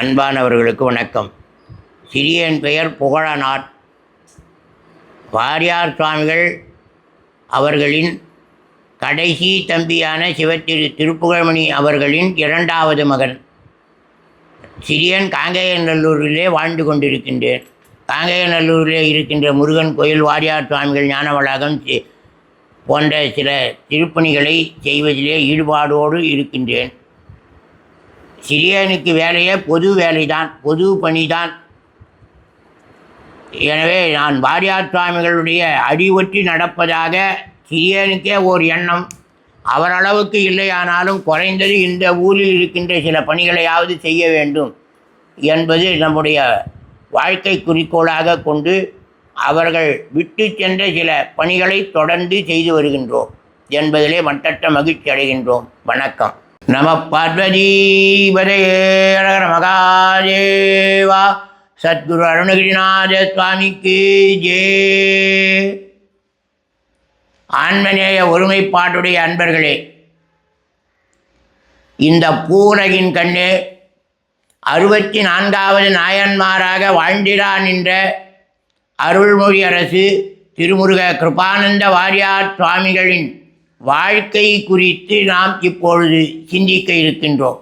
அன்பானவர்களுக்கு வணக்கம். சிறியன் பெயர் புகழனார். வாரியார் சுவாமிகள் அவர்களின் கடைசி தம்பியான சிவத்திரு திருப்புகழ்மணி அவர்களின் இரண்டாவது மகன். சிறியன் காங்கேயநல்லூரிலே வாழ்ந்து கொண்டிருக்கின்றேன். காங்கேயநல்லூரிலே இருக்கின்ற முருகன் கோயில் வாரியார் சுவாமிகள் ஞான வளாகம் போன்ற சில திருப்பணிகளை செய்வதிலே ஈடுபாடோடு இருக்கின்றேன். சிறியனுக்கு வேலையே பொது வேலைதான் பொது பணிதான். எனவே நான் வாரியார் சுவாமிகளுடைய அடிவொற்றி நடப்பதாக சிறியனுக்கே ஓர் எண்ணம். அவரளவுக்கு இல்லையானாலும் குறைந்தது இந்த ஊரில் இருக்கின்ற சில பணிகளையாவது செய்ய வேண்டும் என்பது நம்முடைய வாழ்க்கை குறிக்கோளாக கொண்டு அவர்கள் விட்டு சென்ற சில பணிகளை தொடர்ந்து செய்து வருகின்றோம் என்பதிலே மட்டற்ற மகிழ்ச்சி அடைகின்றோம். வணக்கம். நம பார்வதீபதேரகர மகாதேவா சத்குரு அருணகிரிநாத சுவாமிக்கு ஜே ஆன்மநேய ஒருமைப்பாட்டுடைய அன்பர்களே இந்த பூரகின் கண்ணே அறுபத்தி நான்காவது நாயன்மாராக வாழ்ந்திரா நின்ற அருள்மொழி அரசு திருமுருக கிருபானந்த வாரியார் சுவாமிகளின் வாழ்க்கை குறித்து நாம் இப்பொழுது சிந்திக்க இருக்கின்றோம்.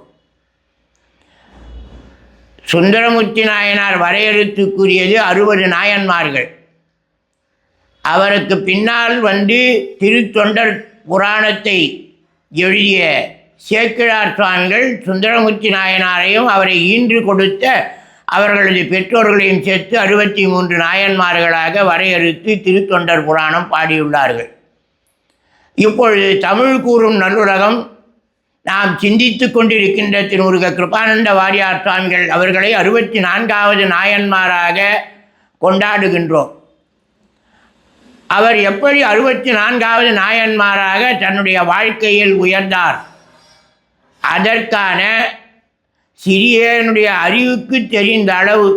சுந்தரமூர்த்தி நாயனார் வரையறுத்து கூறியது அறுபது நாயன்மார்கள். அவருக்கு பின்னால் வந்து திருத்தொண்டர் புராணத்தை எழுதிய சேக்கிழார் சுவாமிகள் சுந்தரமூர்த்தி நாயனாரையும் அவரை ஈன்று கொடுத்த அவர்களது பெற்றோர்களையும் சேர்த்து அறுபத்தி மூன்று நாயன்மார்களாக வரையறுத்து திருத்தொண்டர் புராணம் பாடியுள்ளார்கள். இப்பொழுது தமிழ் கூறும் நல்லுலகம் நாம் சிந்தித்து கொண்டிருக்கின்ற திருமுருக கிருபானந்த வாரியார் சுவாமிகள் அவர்களை அறுபத்தி நான்காவது நாயன்மாராக கொண்டாடுகின்றோம். அவர் எப்படி அறுபத்தி நான்காவது நாயன்மாராக தன்னுடைய வாழ்க்கையில் உயர்ந்தார்? அதற்கான சிறியனுடைய அறிவுக்கு தெரிந்த அளவு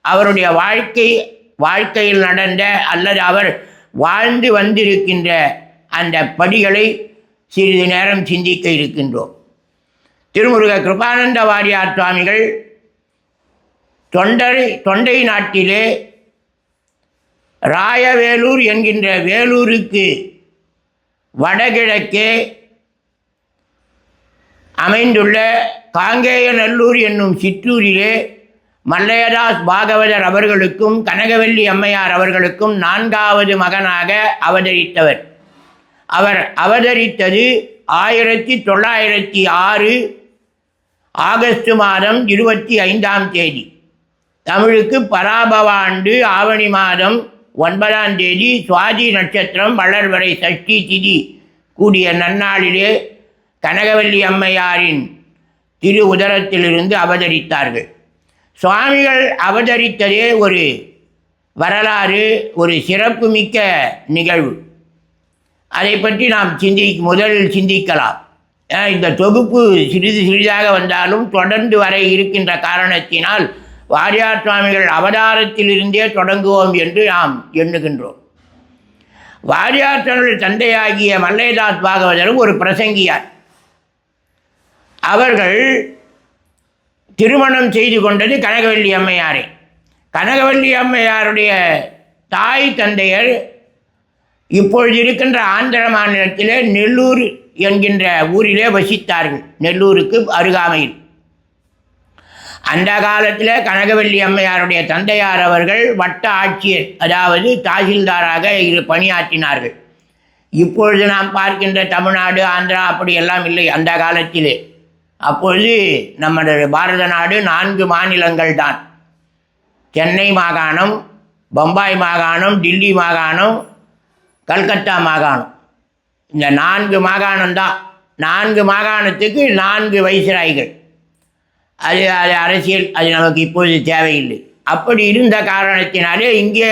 அவருடைய வாழ்க்கை வாழ்க்கையில் நடந்த அல்லது அவர் வாழ்ந்து வந்திருக்கின்ற அந்த படிகளை சிறிது நேரம் சிந்திக்க இருக்கின்றோம். திருமுருக கிருபானந்த வாரியார் சுவாமிகள் தொண்டரை தொண்டை நாட்டிலே ராயவேலூர் என்கின்ற வேலூருக்கு வடகிழக்கே அமைந்துள்ள காங்கேயநல்லூர் என்னும் சிற்றூரிலே மல்லையதாஸ் பாகவதர் அவர்களுக்கும் கனகவல்லி அம்மையார் அவர்களுக்கும் நான்காவது மகனாக அவதரித்தவர். அவர் அவதரித்தது ஆயிரத்தி தொள்ளாயிரத்தி ஆறு ஆகஸ்ட் மாதம் இருபத்தி ஐந்தாம் தேதி. தமிழுக்கு பராபவ ஆண்டு ஆவணி மாதம் ஒன்பதாம் தேதி சுவாதி நட்சத்திரம் வளர்வரை சஷ்டி திதி கூடிய நன்னாளிலே கனகவல்லி அம்மையாரின் திரு உதரத்திலிருந்து அவதரித்தார்கள். சுவாமிகள் அவதரித்ததே ஒரு வரலாறு ஒரு சிறப்புமிக்க நிகழ்வு. அதை பற்றி நாம் சிந்தி முதலில் சிந்திக்கலாம். இந்த தொகுப்பு சிறிது சிறிதாக வந்தாலும் தொடர்ந்து வர இருக்கின்ற காரணத்தினால் வாரியார் சுவாமிகள் அவதாரத்திலிருந்தே தொடங்குவோம் என்று நாம் எண்ணுகின்றோம். வாரியார் தன்னுடைய தந்தையாகிய மல்லைதாஸ் பாகவதரும் ஒரு பிரசங்கியார். அவர்கள் திருமணம் செய்து கொண்டது கனகவல்லி அம்மையாரை. கனகவல்லி அம்மையாருடைய தாய் தந்தையர் இப்பொழுது இருக்கின்ற ஆந்திர மாநிலத்திலே நெல்லூர் என்கின்ற ஊரிலே வசித்தார்கள். நெல்லூருக்கு அருகாமையில். அந்த காலத்தில் கனகவல்லி அம்மையாருடைய தந்தையார் அவர்கள் வட்ட ஆட்சியர் அதாவது தாசில்தாராக இரு பணியாற்றினார்கள். இப்பொழுது நாம் பார்க்கின்ற தமிழ்நாடு ஆந்திரா அப்படியெல்லாம் இல்லை அந்த காலத்திலே. அப்பொழுது நம்முடைய பாரத நாடு நான்கு மாநிலங்கள் தான். சென்னை மாகாணம் பம்பாய் மாகாணம் டில்லி மாகாணம் கல்கத்தா மாகாணம். இந்த நான்கு மாகாணம்தான் நான்கு மாகாணத்துக்கு நான்கு வைசிராய்கள். அது அது அரசியல் அது நமக்கு இப்பொழுது தேவையில்லை. அப்படி இருந்த காரணத்தினாலே இங்கே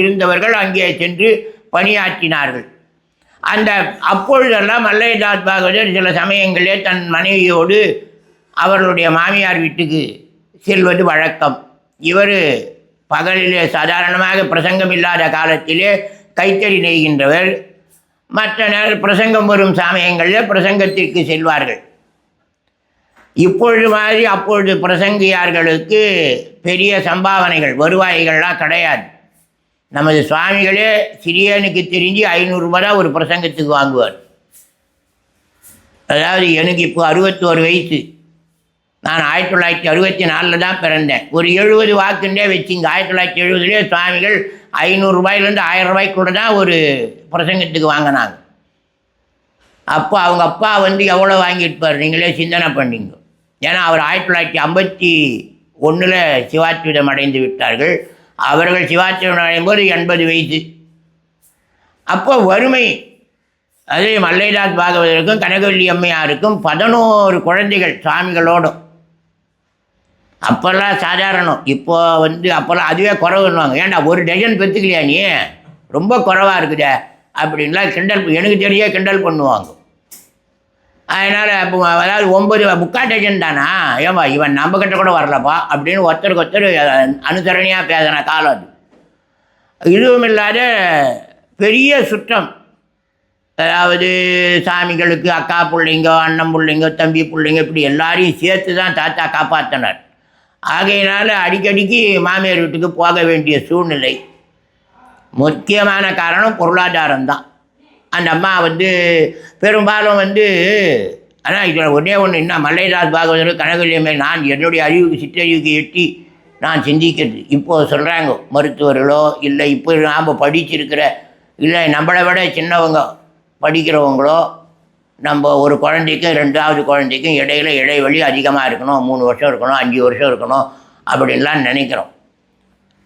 இருந்தவர்கள் அங்கே சென்று பணியாற்றினார்கள். அந்த அப்பொழுதெல்லாம் மல்லைதாஸ் பாகவதர் சில சமயங்களே தன் மனைவியோடு அவர்களுடைய மாமியார் வீட்டுக்கு செல்வது வழக்கம். இவர் பகலிலே சாதாரணமாக பிரசங்கம் இல்லாத காலத்திலே கைத்தறி நெய்கின்றவர். மற்ற நேர பிரசங்கம் வரும் சமயங்களில் பிரசங்கத்திற்கு செல்வார்கள். இப்பொழுது மாதிரி அப்பொழுது பிரசங்கியார்களுக்கு பெரிய சம்பாவனைகள் வருவாய்கள்லாம் கிடையாது. நமது சுவாமிகளே சிறியனுக்கு தெரிஞ்சு ஐநூறுரூபா தான் ஒரு பிரசங்கத்துக்கு வாங்குவார். அதாவது எனக்கு இப்போ அறுபத்தோரு வயசு. நான் ஆயிரத்தி தொள்ளாயிரத்தி அறுபத்தி நாலில் தான் பிறந்தேன். ஒரு எழுபது வாக்குண்டே வச்சுங்க. ஆயிரத்தி தொள்ளாயிரத்தி எழுபதுலேயே சுவாமிகள் ஐநூறுரூபாயிலேருந்து ஆயிரம் ரூபாய்க்குள்ள தான் ஒரு பிரசங்கத்துக்கு வாங்கினாங்க. அப்போ அவங்க அப்பா வந்து எவ்வளோ வாங்கியிருப்பார் நீங்களே சிந்தனை பண்ணிங்க. ஏன்னா அவர் ஆயிரத்தி தொள்ளாயிரத்தி ஐம்பத்தி ஒன்றில் சிவாத்விதம் அடைந்து விட்டார்கள். அவர்கள் சிவாத்விதம் அடையும் போது எண்பது வயது. அப்போ வறுமை அதே மல்லைதாஸ் பாகவதற்கும் கனகவல்லி அம்மையாருக்கும் பதினோரு குழந்தைகள் சாமிகளோடும். அப்போல்லாம் சாதாரணம். இப்போ வந்து அப்போல்லாம் அதுவே குறைவுன்னுவாங்க. ஏன்டா ஒரு டஜன் பெற்றுக்கலையா நீ? ரொம்ப குறைவாக இருக்குதே அப்படின்லாம் கிண்டல் எனக்கு தெரிய கிண்டல் பண்ணுவாங்க. அதனால் இப்போ அதாவது ஒம்பது முக்கா டஜன் தானா? ஏன்பா இவன் நம்மக்கிட்ட கூட வரலப்பா அப்படின்னு ஒருத்தருக்கு ஒருத்தர் அனுசரணையாக பேசின காலம் அது. இதுவும் இல்லாத பெரிய சுற்றம். அதாவது சாமிகளுக்கு அக்கா பிள்ளைங்க அண்ணன் பிள்ளைங்க தம்பி பிள்ளைங்க இப்படி எல்லாரையும் சேர்த்து தான் தாத்தா காப்பாற்றினார் ஆகையினால் அடிக்கடிக்கு மாமியார் வீட்டுக்கு போக வேண்டிய சூழ்நிலை. முக்கியமான காரணம் பொருளாதாரம் தான் அந்த அம்மா வந்து பெரும்பாலும் வந்து ஆனால் இதில் ஒன்றே ஒன்று என்ன மல்லைதாஸ் பாகவதர் கனகலியமே நான் என்னுடைய அறிவுக்கு சிற்றறிவுக்கு எட்டி நான் சிந்திக்கிறது. இப்போது சொல்கிறாங்க மருத்துவர்களோ இல்லை இப்போ நாம் படிச்சிருக்கிற இல்லை நம்மளை விட சின்னவங்க படிக்கிறவங்களோ நம்ம ஒரு குழந்தைக்கும் ரெண்டாவது குழந்தைக்கும் இடையில இடைவெளி அதிகமாக இருக்கணும். மூணு வருஷம் இருக்கணும் அஞ்சு வருஷம் இருக்கணும் அப்படின்லாம் நினைக்கிறோம்.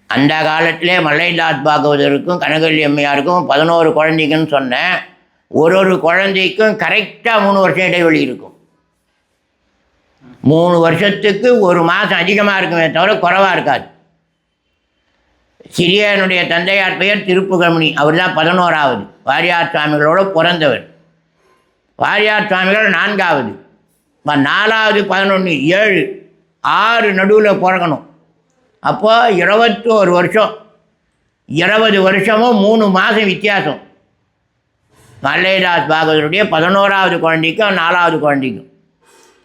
அந்த காலத்திலே மல்லைதாஸ் பாகவதருக்கும் கனகல்லி அம்மையாருக்கும் பதினோரு குழந்தைக்குன்னு சொன்னேன். ஒரு ஒரு குழந்தைக்கும் கரெக்டாக மூணு வருஷம் இடைவெளி இருக்கும். மூணு வருஷத்துக்கு ஒரு மாதம் அதிகமாக இருக்குமே தவிர குறைவாக இருக்காது. சிறியனுடைய தந்தையார் பெயர் திருப்புகமணி அவர் தான் பதினோராவது. வாரியார் சுவாமிகளோடு பிறந்தவர். வாரியார் சுவாமிகள் நான்காவது. இப்போ நாலாவது பதினொன்று ஏழு ஆறு நடுவில் பிறக்கணும். அப்போது இருபத்தோரு வருஷம். இருபது வருஷமும் மூணு மாதம் வித்தியாசம். மல்லைதாஸ் பாகவதருடைய பதினோராவது குழந்தைக்கும் நாலாவது குழந்தைக்கும்.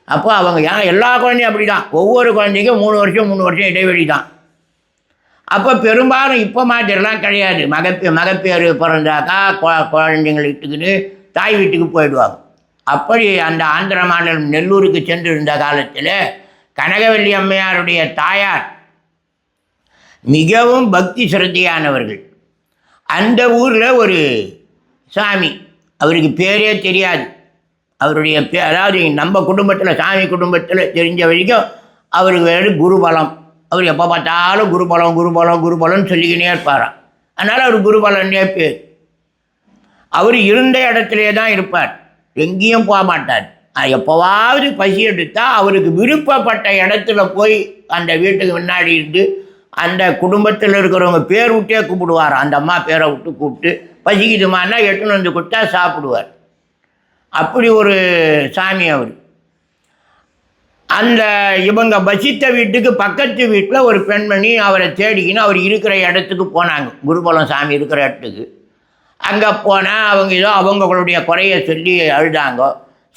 அப்போ அவங்க ஏன்னா எல்லா குழந்தையும் அப்படி தான் ஒவ்வொரு குழந்தைக்கும் மூணு வருஷம் மூணு வருஷம் இடைவெளி தான். அப்போ பெரும்பாலும் இப்போ மாதிரிலாம் கிடையாது. மகப்பே மகப்பேறு பிறந்தாக்கா கொ- குழந்தைங்களை இட்டுக்கிட்டு தாய் வீட்டுக்கு போயிடுவாங்க. அப்படி அந்த ஆந்திர மாநிலம் நெல்லூருக்கு சென்று இருந்த காலத்தில் கனகவல்லி அம்மையாருடைய தாயார் மிகவும் பக்தி சிரத்தையானவர்கள். அந்த ஊரில் ஒரு சாமி அவருக்கு பேரே தெரியாது. அவருடைய பே அதாவது நம்ம குடும்பத்தில் சாமி குடும்பத்தில் தெரிஞ்ச வரைக்கும் அவருக்கு வேறு குருபலம். அவர் எப்போ பார்த்தாலும் குருபலம் குருபலம் குருபலம்னு சொல்லிக்கினே இருப்பாராம். அதனால் அவர் குருபலன்னே பேர். அவர் இருந்த இடத்துலே தான் இருப்பார். எங்கேயும் போக மாட்டார். எப்போவாவது பசி எடுத்தால் அவருக்கு விருப்பப்பட்ட இடத்துல போய் அந்த வீட்டுக்கு முன்னாடி இருந்து அந்த குடும்பத்தில் இருக்கிறவங்க பேர் விட்டே கூப்பிடுவார். அந்த அம்மா பேரை விட்டு கூப்பிட்டு பசிக்குதுமான்னா எட்டுன்னு வந்து கொடுத்தா சாப்பிடுவார். அப்படி ஒரு சாமி அவர். அந்த இவங்க வசித்த வீட்டுக்கு பக்கத்து வீட்டில் ஒரு பெண்மணி அவரை தேடிக்கின்னு அவர் இருக்கிற இடத்துக்கு போனாங்க. குருபலம் சாமி இருக்கிற இடத்துக்கு. அங்கே போனால் அவங்க ஏதோ அவங்களுடைய குறைய சொல்லி அழுதாங்க.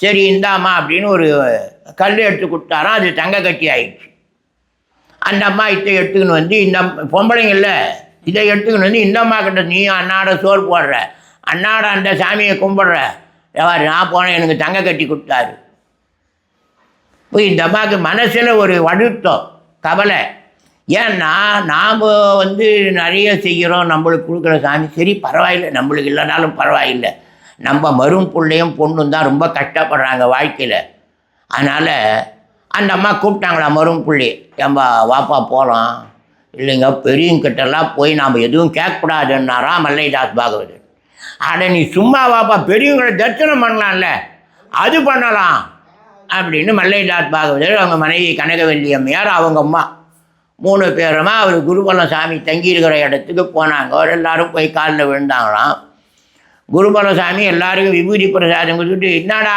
சரி இந்தாம்மா அப்படின்னு ஒரு கல் எடுத்து கொடுத்தாராம். அது தங்க கட்டி ஆயிடுச்சு. அந்த அம்மா இதை எடுத்துக்கின்னு வந்து இந்த பொம்பளைங்கள்ல இதை எடுத்துக்கின்னு வந்து இந்த அம்மா கிட்ட நீ அண்ணாட சோறு போடுற. அண்ணாட அந்த சாமியை கும்பிடுற. எவ்வாறு நான் போனேன் எனக்கு தங்க கட்டி கொடுத்தாரு. போய் இந்த அம்மாவுக்கு மனசில் ஒரு வடுத்தம் கவலை. ஏன்னா நாம் வந்து நிறைய செய்கிறோம் நம்மளுக்கு கொடுக்குற சாமி. சரி பரவாயில்லை. நம்மளுக்கு இல்லைனாலும் பரவாயில்லை. நம்ம மரும் பிள்ளையும் பொண்ணும் தான் ரொம்ப கஷ்டப்படுறாங்க வாழ்க்கையில். அதனால் அந்த அம்மா கூப்பிட்டாங்களா மரும் பிள்ளை? ஏம்பா வாப்பா போகலாம் இல்லைங்க பெரியவங்கிட்டலாம் போய் நாம் எதுவும் கேட்கக்கூடாதுன்னாரா மல்லைதாஸ் பாகவதர். அட நீ சும்மா வாப்பா பெரியவங்களை தரிசனம் பண்ணலாம்ல. அது பண்ணலாம். அப்படின்னு மல்லைதாஸ் பாகவதர் அவங்க மனைவி கனகவல்லி அம்மையார் அவங்க அம்மா மூணு பேருமா அவர் குருபலம் சாமி தங்கியிருக்கிற இடத்துக்கு போனாங்க. அவர் எல்லாரும் போய் காலில் விழுந்தாங்களாம். குருபலம் சாமி எல்லாருக்கும் விபூதி பிரசாதம் கொடுத்துட்டு என்னடா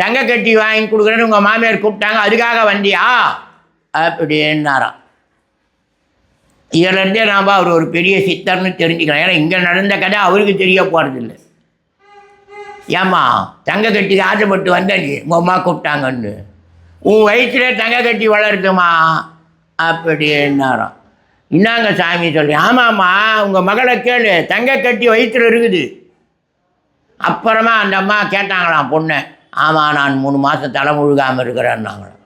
தங்க கட்டி வாங்கி கொடுக்குறேன்னு உங்கள் மாமியார் கூப்பிட்டாங்க அதுக்காக வந்தியா? அப்படின்னாராம். இதிலேருந்தே நாம் அவர் ஒரு பெரிய சித்தர்னு தெரிஞ்சுக்கலாம். ஏன்னா இங்கே நடந்த கதை அவருக்கு தெரிய போகிறதில்ல ஏம்மா தங்க கட்டி ஆசைப்பட்டு வந்த நீ உங்கள் அம்மா கூப்பிட்டாங்கன்னு. உன் வயிற்றுல தங்க கட்டி வளருதுமா? அப்படின்னாராம் இன்னாங்க சாமி சொல்லி ஆமாம்மா உங்கள் மகளை கேளு தங்க கட்டி வயிற்றுல இருக்குது. அப்புறமா அந்த அம்மா கேட்டாங்களாம் பொண்ணை ஆமாம் நான் மூணு மாதம் தலை முழுகாமல் இருக்கிறேன்னாங்களாம்.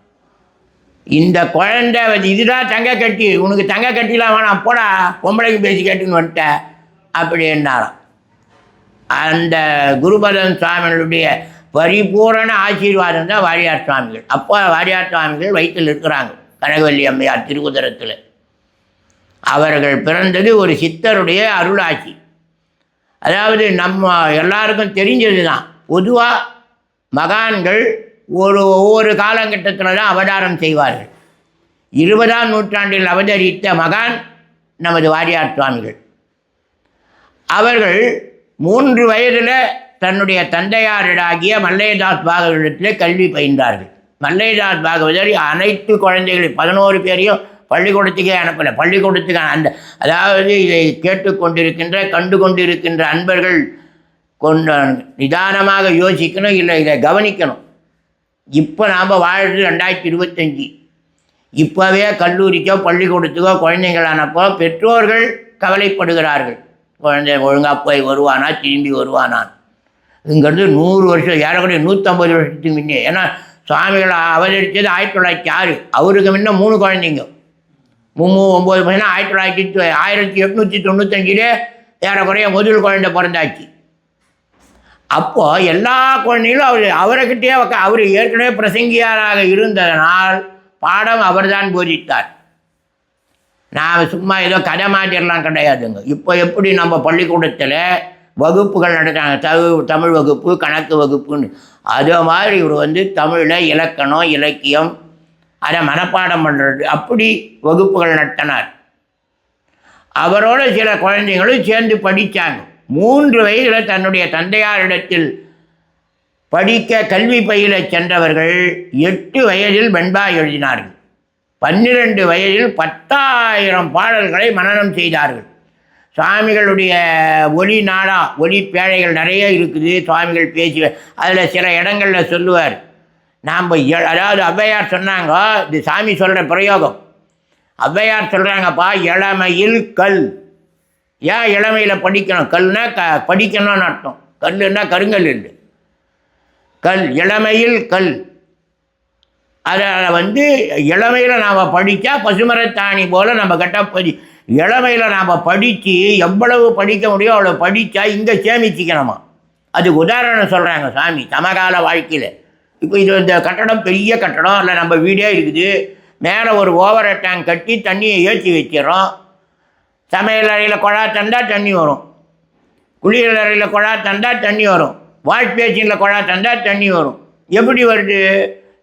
இந்த குழந்தை வந்து இதுதான் தங்க கட்டி உனக்கு தங்க கட்டிலாம் வேணாம் போடா பொம்பளைக்கு பேசி கேட்டுன்னு வந்துட்ட அப்படின்னாராம் அந்த குருபதன் சுவாமிகளுடைய பரிபூரண ஆசீர்வாதம் தான் வாரியார் சுவாமிகள். அப்போ வாரியார் சுவாமிகள் வயிற்றில் இருக்கிறாங்க. கனகவல்லி அம்மையார் திருக்குதரத்தில் அவர்கள் பிறந்தது ஒரு சித்தருடைய அருளாட்சி. அதாவது நம்ம எல்லாருக்கும் தெரிஞ்சது தான் பொதுவாக மகான்கள் ஒரு ஒவ்வொரு காலகட்டத்தில் தான் அவதாரம் செய்வார்கள். இருபதாம் நூற்றாண்டில் அவதரித்த மகான் நமது வாரியார் சுவாமிகள். அவர்கள் மூன்று வயதில் தன்னுடைய தந்தையாரிடாகிய மல்லையதாஸ் பாகவதத்தில் கல்வி பயின்றார்கள். மல்லையதாஸ் பாகவதர் அனைத்து குழந்தைகளையும் பதினோரு பேரையும் பள்ளிக்கூடத்துக்கே அனுப்பலை. பள்ளிக்கூடத்துக்கு அந்த அதாவது இதை கேட்டுக்கொண்டிருக்கின்ற கண்டு கொண்டிருக்கின்ற அன்பர்கள் கொண்ட நிதானமாக யோசிக்கணும் இல்லை இதை கவனிக்கணும். இப்போ நாம் வாழ்றது ரெண்டாயிரத்தி இருபத்தஞ்சி. இப்போவே கல்லூரிக்கோ பள்ளிக்கூடத்துக்கோ குழந்தைகள் அனுப்போ பெற்றோர்கள் கவலைப்படுகிறார்கள். குழந்தை ஒழுங்காக போய் வருவானா திரும்பி வருவானான் இங்கிறது நூறு வருஷம் ஏறக்குறைய நூற்றம்பது வருஷத்துக்கு முன்னே. ஏன்னா சுவாமிகளை அவதரித்தது ஆயிரத்தி தொள்ளாயிரத்தி ஆறு. அவருக்கு முன்ன மூணு குழந்தைங்க. மும்மூ ஒம்பது பையனா ஆயிரத்தி தொள்ளாயிரத்தி ஆயிரத்தி எட்நூற்றி தொண்ணூத்தஞ்சிலே ஏறக்குறைய முதல் குழந்தை பிறந்தாச்சு. அப்போது எல்லா குழந்தைகளும் அவர் அவரைக்கிட்டே உக்கா அவர் ஏற்கனவே பிரசங்கியாராக இருந்ததனால் பாடம் அவர்தான் போதித்தார். நான் சும்மா ஏதோ கதை மாதிரிலாம் கிடையாதுங்க. இப்போ எப்படி நம்ம பள்ளிக்கூடத்தில் வகுப்புகள் நடத்துகிறாங்க தமிழ் தமிழ் வகுப்பு கணக்கு வகுப்புன்னு. அதே மாதிரி இவர் வந்து தமிழில் இலக்கணம் இலக்கியம் அதை மனப்பாடம் பண்ணுறது. அப்படி வகுப்புகள் நடத்தினார் அவரோட சில குழந்தைங்களும் சேர்ந்து படித்தாங்க. மூன்று வயதில் தன்னுடைய தந்தையாரிடத்தில் படிக்க கல்வி பயில சென்றவர்கள் எட்டு வயதில் வெண்பா எழுதினார்கள். பன்னிரண்டு வயதில் பத்தாயிரம் பாடல்களை மனனம் செய்தார்கள். சுவாமிகளுடைய ஒளி நாடா ஒளி பேழைகள் நிறைய இருக்குது சுவாமிகள் பேசி அதில் சில இடங்களில் சொல்லுவார். நாம் அதாவது ஔவையார் சொன்னாங்க இது சாமி சொல்கிற பிரயோகம். ஔவையார் சொல்கிறாங்கப்பா இளமையில் கல். ஏன் இளமையில் படிக்கணும்? கல்னா க படிக்கணும்னு அர்த்தம். கல்லுன்னா கருங்கல் இல்லை கல் இளமையில் கல். அதில் வந்து இளமையில் நாம் படித்தா பசுமரத்தாணி போல் நம்ம கட்டப்பதி இளமையில் நாம் படித்து எவ்வளவு படிக்க முடியும் அவ்வளோ படித்தா இங்கே சேமிச்சிக்கணுமா? அதுக்கு உதாரணம் சொல்கிறாங்க சாமி சமகால வாழ்க்கையில். இப்போ இது இந்த கட்டடம் பெரிய கட்டடம் இல்லை நம்ம வீடே இருக்குது. மேலே ஒரு ஓவர டேங்க் கட்டி தண்ணியை ஏற்றி வச்சிடறோம். சமையல் அறையில் குழா தந்தா தண்ணி வரும். குளியல் அறையில் குழா தந்தா தண்ணி வரும். வாஷ் பேசினில் குழா தந்தா தண்ணி வரும். எப்படி வருது?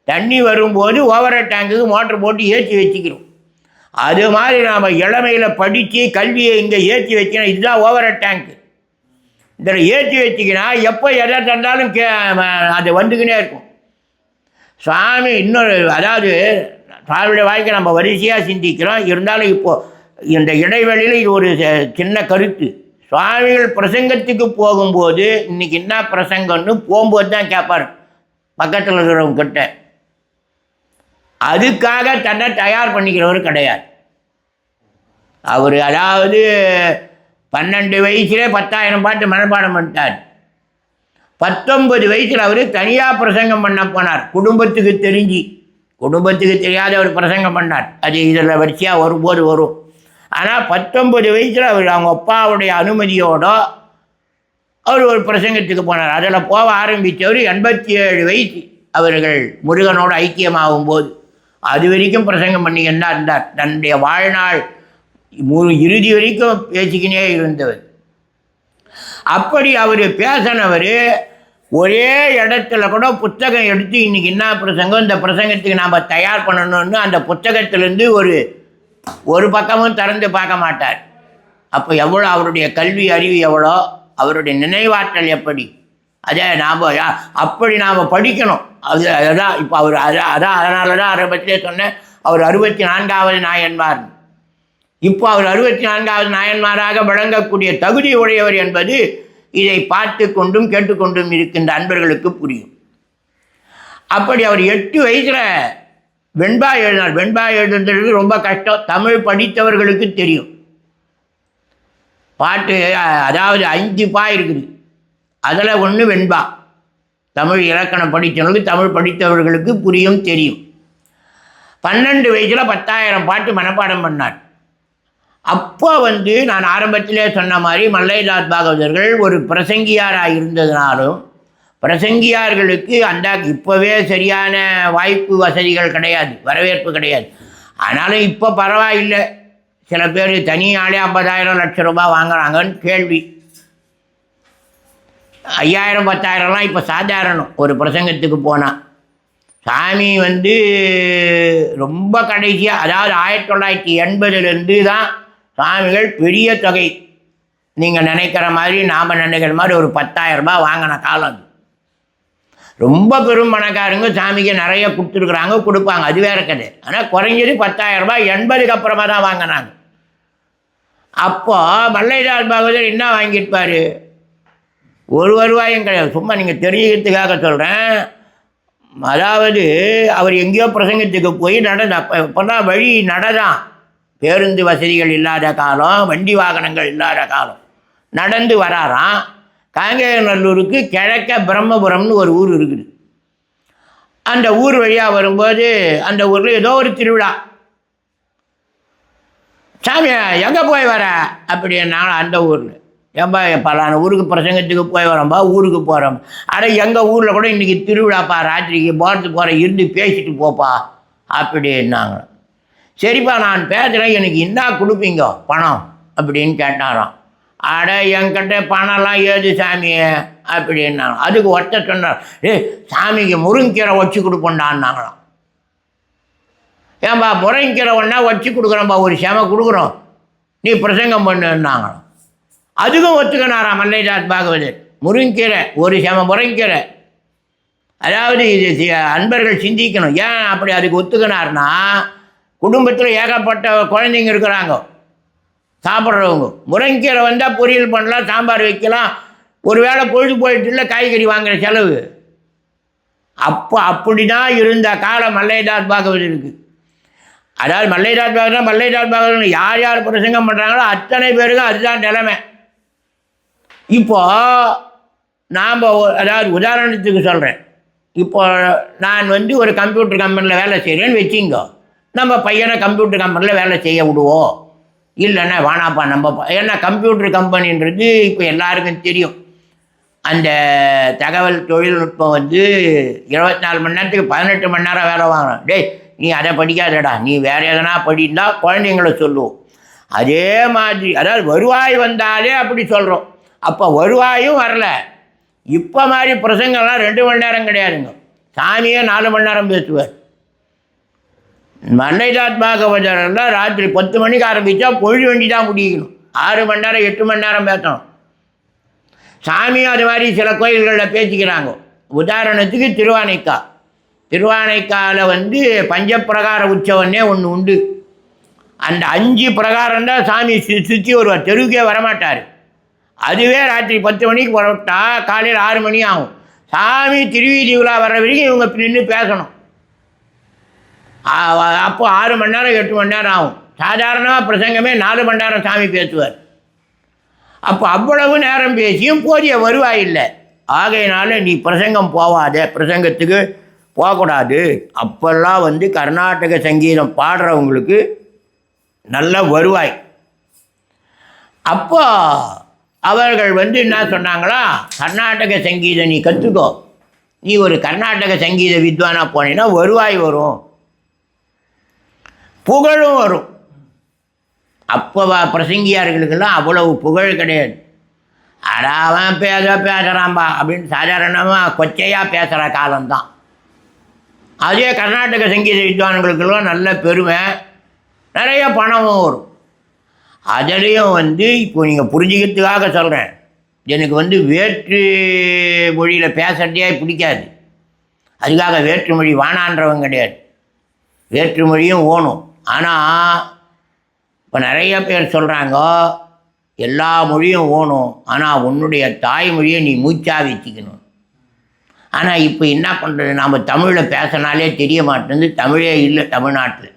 தண்ணி வரும்போது ஓவர டேங்குக்கு மோட்டர் போட்டு ஏற்றி வச்சுக்கிறோம். அது மாதிரி நாம் இளமையில் படித்து கல்வியை இங்கே ஏற்றி வைக்கணும் இதுதான் ஓவர டேங்க்கு இதில் ஏற்றி வச்சிக்கினா எப்போ எதை தந்தாலும் கே அது வந்துக்கினே இருக்கும். சுவாமி இன்னொரு அதாவது சுவாமியோட வாழ்க்கை நம்ம வரிசையாக சிந்திக்கிறோம். இருந்தாலும் இப்போது இந்த இடைவெளியில் இது ஒரு சின்ன கருத்து. சுவாமிகள் பிரசங்கத்துக்கு போகும்போது இன்னைக்கு என்ன பிரசங்கம்னு போகும்போது தான் கேட்பார் பக்கத்தில் இருக்கிறவங்க கிட்ட. அதுக்காக தன்னை தயார் பண்ணிக்கிறவர் கிடையாது. அவர் அதாவது பன்னெண்டு வயசுலே பத்தாயிரம் பாட்டு மனப்பாடம் பண்ணிட்டார். பத்தொன்பது வயசில் அவர் தனியாக பிரசங்கம் பண்ண போனார். குடும்பத்துக்கு தெரிஞ்சு. குடும்பத்துக்கு தெரியாத அவர் பிரசங்கம் பண்ணார். அது இதில் வரிசையாக வரும்போது வரும். ஆனால் பத்தொன்பது வயசில் அவர் அவங்க அப்பாவுடைய அனுமதியோட அவர் ஒரு பிரசங்கத்துக்கு போனார். அதில் போக ஆரம்பித்தவர் எண்பத்தி ஏழு வயசு அவர்கள் முருகனோடு ஐக்கியமாகும் போது. அது வரைக்கும் பிரசங்கம் பண்ணிக்கிட்டு என்ன இருந்தார் தன்னுடைய வாழ்நாள் ஒரு இறுதி வரைக்கும் பேசிக்கினே இருந்தவர். அப்படி அவர் பேசினவர் ஒரே இடத்துல கூட புத்தகம் எடுத்து இன்றைக்கி என்ன பிரசங்கம் இந்த பிரசங்கத்துக்கு நாம் தயார் பண்ணணும்னு அந்த புத்தகத்திலேருந்து ஒரு ஒரு பக்கமும் திறந்து பார்க்க மாட்டார். அப்போ எவ்வளோ அவருடைய கல்வி அறிவு எவ்வளோ அவருடைய நினைவாற்றல் எப்படி? அதே நாம் அப்படி நாம் படிக்கணும். அது அதான் இப்போ அவர் அதான் அதான் அதனால தான் அவரை பற்றியே சொன்னேன். அவர் அறுபத்தி நான்காவது நாயன்மார். இப்போ அவர் அறுபத்தி நான்காவது நாயன்மாராக விளங்கக்கூடிய தகுதி உடையவர் என்பது இதை பார்த்து கொண்டும் கேட்டுக்கொண்டும் இருக்கின்ற அன்பர்களுக்கு புரியும். அப்படி அவர் எட்டு வயசில் வெண்பா எழுதினார். வெண்பா எழுதுறதுக்கு ரொம்ப கஷ்டம். தமிழ் படித்தவர்களுக்கு தெரியும். பாட்டு அதாவது அஞ்சு பா இருக்குது. அதில் ஒன்று வெண்பா. தமிழ் இலக்கணம் படித்தவர்களுக்கு தமிழ் படித்தவர்களுக்கு புரியும் தெரியும். பன்னெண்டு வயசில் பத்தாயிரம் பாட்டு மனப்பாடம் பண்ணார். அப்போ வந்து நான் ஆரம்பத்திலே சொன்ன மாதிரி மல்லைதாஸ் பாகவதர்கள் ஒரு பிரசங்கியாராக இருந்ததுனாலும் பிரசங்கியார்களுக்கு அந்த இப்போவே சரியான வாய்ப்பு வசதிகள் கிடையாது வரவேற்பு கிடையாது. ஆனாலும் இப்போ பரவாயில்லை. சில பேர் தனியாலே ஐம்பதாயிரம் லட்சம் ரூபாய் வாங்குறாங்கன்னு கேள்வி. ஐயாயிரம் பத்தாயிரம்லாம் இப்போ சாதாரணம். ஒரு பிரசங்கத்துக்கு போனால் சாமி வந்து ரொம்ப கடைசியாக அதாவது ஆயிரத்தி தொள்ளாயிரத்தி எண்பதுலேருந்து தான் சாமிகள் பெரிய தொகை. நீங்கள் நினைக்கிற மாதிரி நாம் நினைக்கிற மாதிரி ஒரு பத்தாயிரரூபா வாங்கின காலம் அது. ரொம்ப பெரும் பணக்காரங்க சாமிக்கு நிறைய கொடுத்துருக்குறாங்க கொடுப்பாங்க. அது வேற கிடையாது ஆனால் குறைஞ்சது பத்தாயிரரூபா எண்பதுக்கு அப்புறமா தான் வாங்கினாங்க. அப்போ மல்லைதாஸ் பகதூர் என்ன வாங்கியிருப்பார்? ஒரு வருவாயும் கிடையாது. சும்மா நீங்கள் தெரிஞ்சுக்கிறதுக்காக சொல்கிறேன் அதாவது அவர் எங்கேயோ பிரசங்கத்துக்கு போய் நடந்த அப்போ இப்போதான் வழி நடதான். பேருந்து வசதிகள் இல்லாத காலம் வண்டி வாகனங்கள் இல்லாத காலம். நடந்து வராராம். காங்கேயநல்லூருக்கு கிழக்க பிரம்மபுரம்னு ஒரு ஊர் இருக்குது. அந்த ஊர் வழியாக வரும்போது அந்த ஊரில் ஏதோ ஒரு திருவிழா. சாமி எங்கே போய் வர? அப்படின்னாலும் அந்த ஊரில். ஏன்பா பலான ஊருக்கு பிரசங்கத்துக்கு போய் வரோம்பா ஊருக்கு போகிறோம் அட எங்கள் ஊரில் கூட இன்றைக்கி திருவிழாப்பா ராத்திரிக்கு போகிறதுக்கு போகிற இருந்து பேசிட்டு போப்பா அப்படின்னாங்க. சரிப்பா நான் பேசுகிறேன் எனக்கு என்ன கொடுப்பீங்க பணம் அப்படின்னு கேட்டாராம். அட என்கிட்ட பணம்லாம் ஏது சாமி அப்படின்னாங்க. அதுக்கு ஒருத்தர் சொன்னார் ஏ சாமிக்கு முருங்கீரை வச்சு கொடுப்போண்டான்னாங்களாம் ஏன்பா முருங்கீரை ஒன்றா வச்சு கொடுக்குறோம்ப்பா ஒரு செம கொடுக்குறோம். நீ பிரசங்கம் பண்ணுன்னாங்களாம். அதுக்கும் ஒத்துக்கினாராம் மல்லைதாஸ் பாகவதர். முருங்கீரை ஒரு செம முருங்கீரை. அதாவது இது அன்பர்கள் சிந்திக்கணும். ஏன் அப்படி அதுக்கு ஒத்துக்கினார்னா குடும்பத்தில் ஏகப்பட்ட குழந்தைங்க இருக்கிறாங்க. சாப்பிட்றவங்க. முருங்கீரை வந்தால் பொரியல் பண்ணலாம் சாம்பார் வைக்கலாம். ஒரு வேளை பொழுது போயிட்டு இல்லை காய்கறி வாங்குகிற செலவு. அப்போ அப்படி தான் இருந்த காலம் மல்லைதாஸ் இருக்குது அதாவது மல்லைதாஸ் பாகவதர் மல்லைதாஸ் பாகவதர் யார் யார் பிரசங்கம் பண்ணுறாங்களோ அத்தனை பேருக்கும் அதுதான் நிலைமை. இப்போ நாம் அதாவது உதாரணத்துக்கு சொல்கிறேன் இப்போ நான் வந்து ஒரு கம்ப்யூட்டர் கம்பெனியில் வேலை செய்கிறேன்னு வச்சுங்க நம்ம பையனை கம்ப்யூட்டர் கம்பெனியில் வேலை செய்ய விடுவோம் இல்லைன்னா வேணாப்பா நம்ம ஏன்னா கம்ப்யூட்டர் கம்பெனின்றது இப்போ எல்லாருக்கும் தெரியும். அந்த தகவல் தொழில்நுட்பம் வந்து இருபத்தி நாலு மணி நேரத்துக்கு பதினெட்டு மணி நேரம் வேலை வாங்குறோம் டேய் நீ அதை படிக்காதடா. நீ வேறு எதனா படின்னா குழந்தைங்கள சொல்லுவோம். அதே மாதிரி அதாவது வருவாய் வந்தாலே அப்படி சொல்கிறோம் அப்போ வருவாயும் வரல. இப்போ மாதிரி பிரசங்கெல்லாம் ரெண்டு மணி நேரம் கிடையாதுங்க. சாமியே நாலு மணி நேரம் பேசுவார். மல்லைதாத் பாகவதரெல்லாம் ராத்திரி பத்து மணிக்கு ஆரம்பித்தா பொழுது வண்டி தான் முடிக்கணும் ஆறு மணி நேரம் எட்டு மணி நேரம் பேசணும். சாமியும் அது மாதிரி சில கோயில்களில் பேசிக்கிறாங்க. உதாரணத்துக்கு திருவானைக்கா. திருவானைக்காவில் வந்து பஞ்சப்பிரகார உற்சவன்னே ஒன்று உண்டு. அந்த அஞ்சு பிரகாரம் தான் சாமி சு சுற்றி வருவார். தெருவுக்கே வரமாட்டார். அதுவே ராத்திரி பத்து மணிக்கு புறப்பட்டா காலையில் ஆறு மணி ஆகும். சாமி திருவீதி விழா வர்ற வரைக்கும் இவங்க நின்று பேசணும். அப்போ ஆறு மணி நேரம் எட்டு மணி நேரம் ஆகும். சாதாரணமாக பிரசங்கமே நாலு மணி நேரம் சாமி பேசுவார். அப்போ அவ்வளவு நேரம் பேசியும் போதிய வருவாய் இல்லை. ஆகையினால நீ பிரசங்கம் போவாத பிரசங்கத்துக்கு போகக்கூடாது. அப்போல்லாம் வந்து கர்நாடக சங்கீதம் பாடுறவங்களுக்கு நல்ல வருவாய். அப்போ அவர்கள் வந்து என்ன சொன்னாங்களா? கர்நாடக சங்கீதம் நீ கற்றுக்கோ நீ ஒரு கர்நாடக சங்கீத வித்வானாக போனீன்னா வருவாய் வரும். புகழும் வரும். அப்போ பிரசங்கியார்களுக்கெல்லாம் அவ்வளவு புகழ் கிடையாது. அடாவன் பேச பேசுகிறான்பா அப்படின்னு சாதாரணமாக கொச்சையாக பேசுகிற காலம்தான். அதே கர்நாடக சங்கீத வித்வான்களுக்கெல்லாம் நல்ல பெருமை. நிறைய பணமும் வரும். அதுலேயும் வந்து இப்போ நீங்கள் புரிஞ்சுக்கிறதுக்காக சொல்கிறேன் எனக்கு வந்து வேற்று மொழியில் பேசுகிறதே பிடிக்காது. அதுக்காக வேற்று மொழி கிடையாது. வேற்று மொழியும் ஓணும். ஆனால் இப்போ நிறைய பேர் சொல்கிறாங்க எல்லா மொழியும் ஓணும். ஆனால் உன்னுடைய தாய்மொழியை நீ மூச்சாக வச்சுக்கணும். ஆனால் இப்போ என்ன பண்ணுறது நாம் தமிழில் பேசினாலே தெரிய மாட்டேங்குது. தமிழே இல்லை தமிழ்நாட்டில்.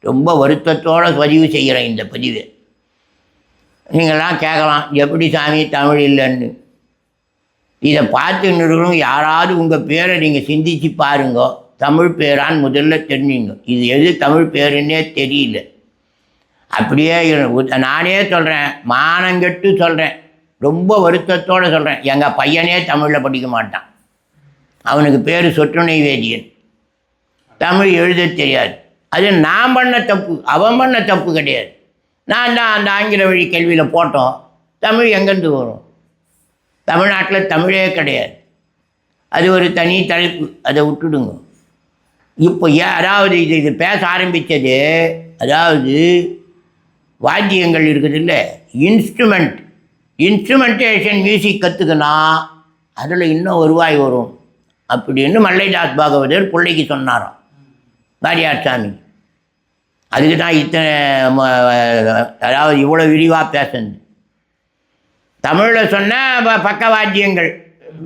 ரொம்ப வருத்தத்தோடு பதிவு செய்கிறேன் இந்த பதிவு. நீங்களாம் கேட்கலாம் எப்படி சாமி தமிழ் இல்லைன்னு? இதை பார்த்து நிறுவனம் யாராவது உங்கள் பேரை நீங்கள் சிந்திச்சு பாருங்க. தமிழ் பேரான்னு முதல்ல தெரிஞ்சுங்க. இது எது தமிழ் பேருன்னே தெரியல. அப்படியே நானே சொல்கிறேன் மானங்கெட்டு சொல்கிறேன் ரொம்ப வருத்தத்தோடு சொல்கிறேன் எங்கள் பையனே தமிழில் படிக்க மாட்டான். அவனுக்கு பேர் சொற்றுணை வேதியன் தமிழ் எழுத தெரியாது. அது நான் பண்ண தப்பு அவன் பண்ண தப்பு கிடையாது. நான் தான் அந்த ஆங்கில வழி கேள்வியில் போட்டோம். தமிழ் எங்கேருந்து வரும்? தமிழ்நாட்டில் தமிழே கிடையாது. அது ஒரு தனி தலைப்பு. அதை விட்டுடுங்க. இப்போ ஏன் அதாவது இது இது பேச ஆரம்பித்தது அதாவது வாத்தியங்கள் இருக்குதுல்ல இன்ஸ்ட்ருமெண்ட் இன்ஸ்ட்ருமெண்டேஷன் மியூசிக் கற்றுக்கினா அதில் இன்னும் வருவாய் வரும். அப்படின்னு மல்லைதாஸ் பாகவதர் பிள்ளைக்கு சொன்னாராம். பாரியார் சாமி. அதுக்கு தான் இத்தனை அதாவது இவ்வளோ விரிவாக பேசுனது. தமிழில் சொன்னால் பக்கவாத்தியங்கள்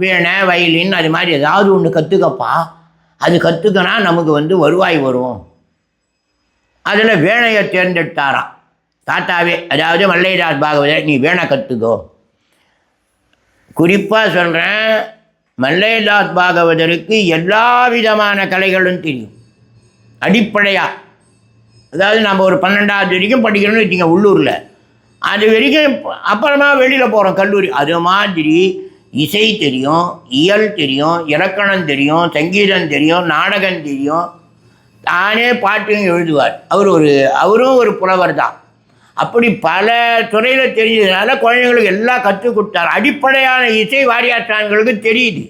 வீணை வயலின் அது மாதிரி ஏதாவது ஒன்று கற்றுக்கப்பா அது கற்றுக்கனா நமக்கு வந்து வருவாய் வரும். அதில் வேணையை தேர்ந்தெடுத்தாராம். தாத்தாவே அதாவது மல்லைதாஸ் பாகவதர் நீ வேணை கற்றுக்கோ குறிப்பாக சொல்கிறேன் மல்லைதாஸ் பாகவதருக்கு எல்லா விதமான கலைகளும் தெரியும். அடிப்படையாக அதாவது நம்ம ஒரு பன்னெண்டாவது வரைக்கும் படிக்கணும்னு வச்சுங்க உள்ளூரில். அது வரைக்கும் அப்புறமா வெளியில் போகிறோம் கல்லூரி. அது மாதிரி இசை தெரியும் இயல் தெரியும் இலக்கணம் தெரியும் சங்கீதம் தெரியும் நாடகம் தெரியும். தானே பாட்டையும் எழுதுவார். அவர் ஒரு அவரும் ஒரு புலவர் தான். அப்படி பல துறையில் தெரிஞ்சதுனால குழந்தைங்களுக்கு எல்லாம் கற்றுக் கொடுத்தார். அடிப்படையான இசை வாரியாற்றான்களுக்கு தெரியுது.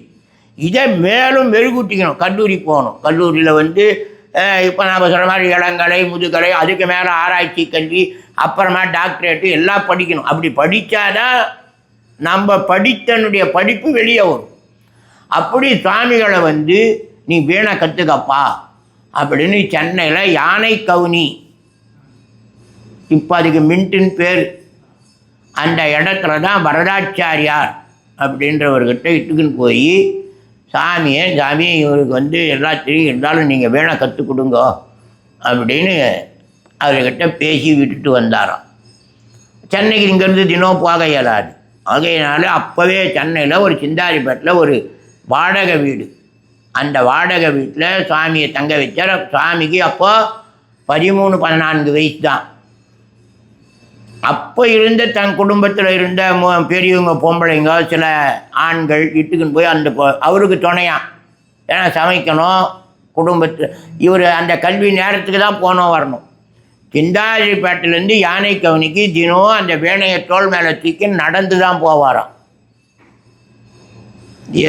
இதை மேலும் மெருகூட்டிக்கணும். கல்லூரி போகணும். கல்லூரியில் வந்து இப்போ நாம் சொல்கிற மாதிரி இளங்கலை முதுகலை அதுக்கு மேலே ஆராய்ச்சி கல்வி அப்புறமா டாக்டரேட்டு எல்லாம் படிக்கணும். அப்படி படித்தாதான் நம்ம படித்தனுடைய படிப்பு வெளியே வரும். அப்படி சுவாமிகளை வந்து நீ வீணை கற்றுக்கப்பா அப்படின்னு சென்னையில் யானை கவுனி. இப்போ அதுக்கு மின்ட்டுன்னு பேர். அந்த இடத்துல தான் வரதாச்சாரியார் அப்படின்றவர்கிட்ட இட்டுக்குன்னு போய் சாமியை சாமி இவருக்கு வந்து எல்லாத்தையும் இருந்தாலும் நீங்கள் வேணால் கற்றுக் கொடுங்க அப்படின்னு அவர்கிட்ட பேசி விட்டுட்டு வந்தாராம். சென்னைக்கு இங்கேருந்து தினம் போக இயலாது. ஆகையினால அப்போவே சென்னையில் ஒரு சிந்தாரிப்பேட்டில் ஒரு வாடகை வீடு. அந்த வாடகை வீட்டில் சுவாமியை தங்க வச்சார் சுவாமிக்கு அப்போது பதிமூணு பதினான்கு வயசு தான். அப்போ இருந்த தன் குடும்பத்தில் இருந்த பெரியவங்க பொம்பளைங்க சில ஆண்கள் இட்டுக்குன்னு போய் அந்த அவருக்கு துணையா. ஏன்னா சமைக்கணும் குடும்பத்து இவர் அந்த கல்வி நேரத்துக்கு தான் போனோம் வரணும். சிந்தாதிரிப்பேட்டிலேருந்து யானை கவனிக்கு தினம் அந்த வேணையை தோல் மேலே தூக்கி நடந்து தான் போவாராம்.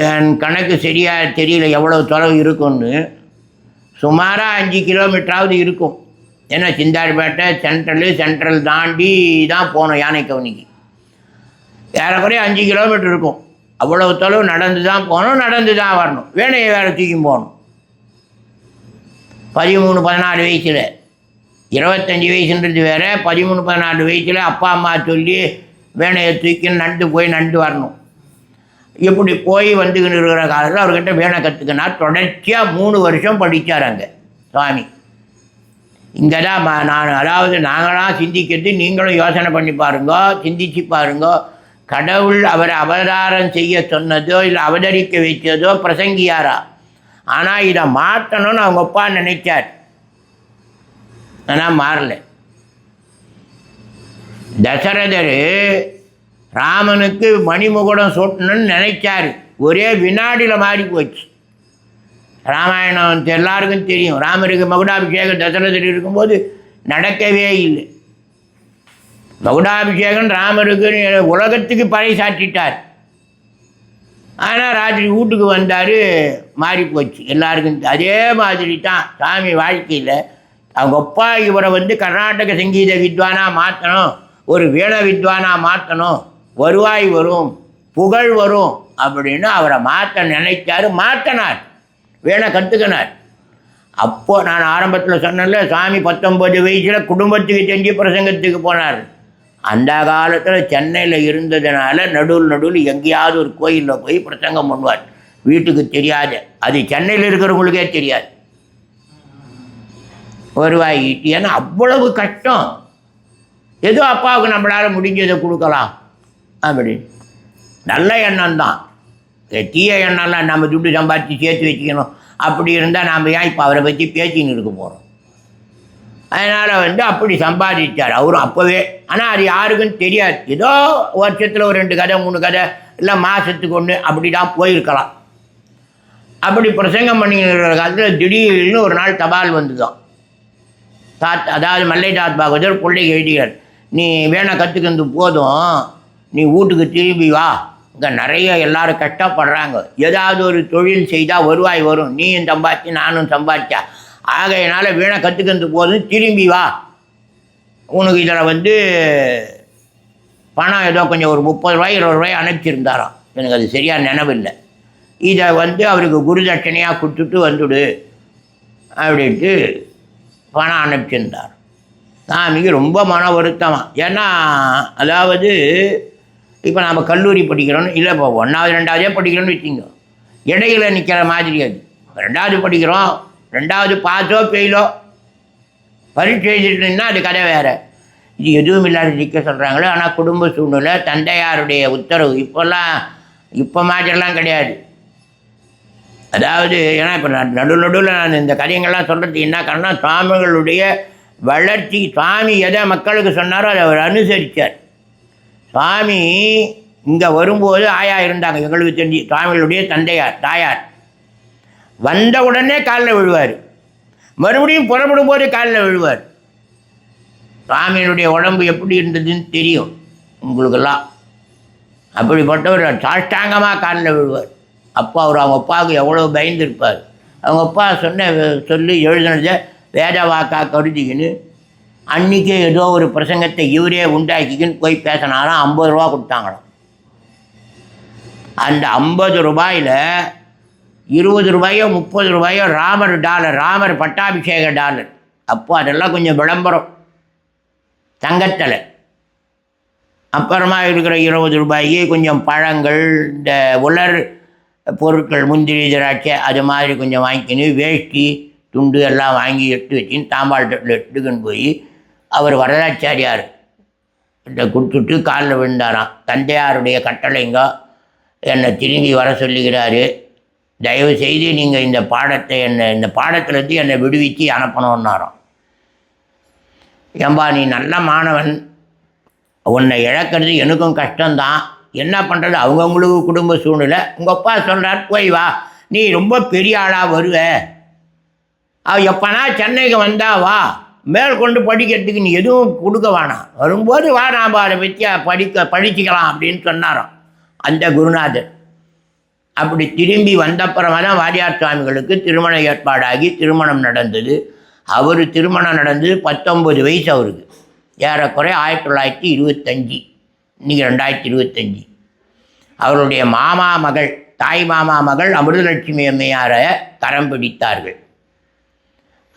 என் கணக்கு சரியாக தெரியல எவ்வளோ தொலைவு இருக்கும்னு. சுமாராக அஞ்சு கிலோமீட்டராவது இருக்கும். ஏன்னா சிந்தாரிப்பேட்டை சென்ட்ரலு சென்ட்ரல் தாண்டி தான் போகணும் யானை கவனிக்கு ஏறக்குறைய அஞ்சு கிலோமீட்டர் இருக்கும். அவ்வளவு தொலைவு நடந்து தான் போகணும் நடந்து தான் வரணும். வேணையை வேறு தூக்கி போகணும். பதிமூணு பதினாலு வயசில். இருபத்தஞ்சி வயசுன்றது வேறு பதிமூணு பதினாலு வயசில் அப்பா அம்மா சொல்லி வேணையை தூக்கி நண்டு போய் நண்டு வரணும். இப்படி போய் வந்துக்கிட்டு இருக்கிற காலத்தில் அவர்கிட்ட வேணை கற்றுக்கினார் தொடர்ச்சியாக மூணு வருஷம் படித்தார் அங்கே சுவாமி. இங்கே தான் நான் அதாவது நாங்களாம் சிந்திக்கிறது நீங்களும் யோசனை பண்ணி பாருங்கோ சிந்திச்சு பாருங்க. கடவுள் அவரை அவதாரம் செய்ய சொன்னதோ இல்லை அவதரிக்க வைத்ததோ பிரசங்கியாரா? ஆனால் இதை மாற்றணும்னு அவங்க அப்பா நினைச்சார். ஆனால் மாறல. தசரதர் ராமனுக்கு மணிமுகுடம் சூட்டணும்னு நினைச்சாரு. ஒரே வினாடியில் மாறி போச்சு. ராமாயணம் எல்லாருக்கும் தெரியும். ராமருக்கு மகுடாபிஷேகம் தசரதர் இருக்கும்போது நடக்கவே இல்லை. மகுடாபிஷேகம் ராமருக்கு உலகத்துக்கு பறைசாற்றிட்டார். ஆனால் ராத்திரி வீட்டுக்கு வந்தார் மாறி போச்சு. எல்லாருக்கும் அதே மாதிரி தான் சாமி வாழ்க்கையில் அவங்க அப்பா இவரை வந்து கர்நாடக சங்கீத வித்வானாக மாற்றணும் ஒரு வீண வித்வானாக மாற்றணும் வருவாய் வரும் புகழ் வரும் அப்படின்னு அவரை மாற்ற நினைத்தார் மாற்றினார் வேலை கற்றுக்கினார் அப்போ நான் ஆரம்பத்தில் சொன்னேன்ல சாமி பத்தொம்பது வயசில் குடும்பத்துக்கு செஞ்சு பிரசங்கத்துக்கு போனார். அந்த காலத்தில் சென்னையில் இருந்ததுனால நடுவில் நடுவில் எங்கேயாவது ஒரு கோயிலில் போய் பிரசங்கம் பண்ணுவார். வீட்டுக்கு தெரியாது அது சென்னையில் இருக்கிறவங்களுக்கே தெரியாது. வருவாய் ஏன்னா அவ்வளவு கஷ்டம். ஏதோ அப்பாவுக்கு நம்மளால் முடிஞ்சதை கொடுக்கலாம். அப்படின்னு நல்ல எண்ணம் தான் தீய எண்ணெல்லாம் நம்ம துட்டு சம்பாதிச்சு சேர்த்து வச்சுக்கணும். அப்படி இருந்தால் நாம் ஏன் இப்போ அவரை பற்றி பேச்சின்னு இருக்க போகிறோம் அதனால் வந்து அப்படி சம்பாதிச்சார். அவரும் அப்போவே ஆனால் அது யாருக்குன்னு தெரியாது. ஏதோ வருஷத்தில் ஒரு ரெண்டு கதை மூணு கதை இல்லை மாதத்துக்கு ஒன்று அப்படி தான் போயிருக்கலாம். அப்படி பிரசங்கம் பண்ணிக்கிற காலத்தில் திடீர்னு ஒரு நாள் தபால் வந்துதான். தாத் அதாவது மல்லை தாத் பாகவதர் பிள்ளைக்கு எழுதியார் நீ வேணா கற்றுக்கிறது போதும். நீ வீட்டுக்கு திரும்பி வா. இங்கே நிறைய எல்லாரும் கஷ்டப்படுறாங்க. ஏதாவது ஒரு தொழில் செய்தால் வருவாய் வரும். நீயும் சம்பாதிச்சு நானும் சம்பாதிச்சா. ஆகையினால வீணை கற்றுக்கிறது போதும் திரும்பி வா. உனக்கு இதில் வந்து பணம் ஏதோ கொஞ்சம் ஒரு முப்பது ரூபாய் இருபது ரூபாய் அனுப்பிச்சிருந்தாராம். எனக்கு அது சரியாக நினைவில்லை. இதை வந்து அவருக்கு குருதட்சணையாக கொடுத்துட்டு வந்துடு அப்படின்ட்டு பணம் அனுப்பிச்சிருந்தார். சாமிக்கு ரொம்ப மன வருத்தமாக ஏன்னா அதாவது இப்போ நம்ம கல்லூரி படிக்கிறோன்னு இல்லை இப்போ ஒன்றாவது ரெண்டாவதே படிக்கிறோன்னு வச்சுங்க. இடையில நிற்கிற மாதிரி அது. ரெண்டாவது படிக்கிறோம் ரெண்டாவது பாஸோ பெயிலோ பரீட்சை எழுதிட்டுனா அது கதை வேறு. இது எதுவும் இல்லாத நிற்க சொல்கிறாங்களோ ஆனால் குடும்ப சூழ்நிலை தந்தையாருடைய உத்தரவு இப்போல்லாம் இப்போ மாதிரிலாம் கிடையாது. அதாவது ஏன்னா இப்போ நான் நடு நடுவில் நான் இந்த கதைங்கள்லாம் சொல்கிறது என்ன காரணம் சுவாமிகளுடைய வளர்ச்சி சுவாமி எதை மக்களுக்கு சொன்னாரோ அதை அவர் அனுசரித்தார் சுவாமி இங்கே வரும்போது ஆயா இருந்தாங்க. எங்களுக்கு தெரிஞ்சு சுவாமிகளுடைய தந்தையார் தாயார். வந்த உடனே காலில் விழுவார். மறுபடியும் புறப்படும் போது காலில் விழுவார். சுவாமியினுடைய உடம்பு எப்படி இருந்ததுன்னு தெரியும் உங்களுக்கெல்லாம். அப்படிப்பட்டவர் சாஷ்டாங்கமாக காலில் விழுவார். அப்பா அவர் அவங்க அப்பாவுக்கு எவ்வளோ பயந்துருப்பார் அவங்க அப்பா சொன்ன சொல்லி எழுதினதை வேத வாக்கா கருதிக்கின்னு அன்றைக்கே ஏதோ ஒரு பிரசங்கத்தை இவரே உண்டாக்கிக்கின்னு போய் பேசினாராம் ஐம்பது ரூபா கொடுத்தாங்களாம். அந்த ஐம்பது ரூபாயில் இருபது ரூபாயோ முப்பது ரூபாயோ ராமர் டாலர் ராமர் பட்டாபிஷேக டாலர். அப்போ அதெல்லாம் கொஞ்சம் விளம்பரம். தங்கத்தலை. அப்புறமா இருக்கிற இருபது ரூபாய்க்கு கொஞ்சம் பழங்கள் இந்த உலர் பொருட்கள் முந்திரி திராட்சை அது மாதிரி கொஞ்சம் வாங்கிக்கின்னு வேஷ்டி துண்டு எல்லாம் வாங்கி எடுத்து வச்சுன்னு தாம்பாளத்தில் எடுத்துக்கின்னு போய் அவர் வரதாச்சாரியார் கிட்ட கொடுத்துட்டு காலில் விழுந்தாராம். தந்தையாருடைய கட்டளைங்க என்னை திரும்பி வர சொல்லுகிறாரு. தயவு செய்து நீங்கள் இந்த பாடத்தை என்னை இந்த பாடத்திலேருந்து என்னை விடுவித்து அனுப்பணுன்னாராம் ஏம்பா நீ நல்ல மாணவன். உன்னை இழக்கிறது எனக்கும் கஷ்டம்தான். என்ன பண்ணுறது அவங்கவுங்களுக்கு குடும்ப சூழ்நிலை. உங்கள் அப்பா சொல்கிறார் போய் வா. நீ ரொம்ப பெரிய ஆளாக வருவே. அவ எப்பனா சென்னைக்கு வந்தா வா. மேல் கொண்டு படிக்கிறதுக்கு நீ எதுவும் கொடுக்க வேணாம். வரும்போது வா நாம் அதை பற்றி படிக்க படிச்சுக்கலாம் அப்படின்னு சொன்னாராம். அந்த குருநாதர். அப்படி திரும்பி வந்தப்புறமா தான் வாரியார் சுவாமிகளுக்கு திருமண ஏற்பாடாகி திருமணம் நடந்தது. அவர் திருமணம் நடந்தது பத்தொம்பது வயசு அவருக்கு. ஏறக்குறைய ஆயிரத்தி தொள்ளாயிரத்தி இருபத்தஞ்சி. இன்றைக்கி ரெண்டாயிரத்தி இருபத்தஞ்சி. அவருடைய மாமா மகள் தாய் மாமா மகள் அமிர்தலட்சுமி அம்மையாரை கரம் பிடித்தார்கள்.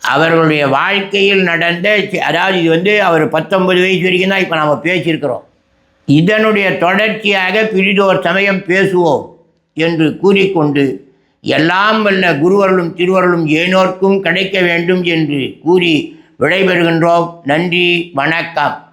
அவர்களுடைய வாழ்க்கையில் நடந்த அதாவது இது வந்து அவர் பத்தொன்பது வயசு வரைக்கும் தான் இப்போ நாம் பேசியிருக்கிறோம். இதனுடைய தொடர்ச்சியாக பிரிதோர் சமயம் பேசுவோம் என்று கூறிக்கொண்டு எல்லாம் வல்ல குருவர்களும் திருவருளும் ஏனோர்க்கும் கிடைக்க வேண்டும் என்று கூறி விடைபெறுகின்றோம். நன்றி வணக்கம்.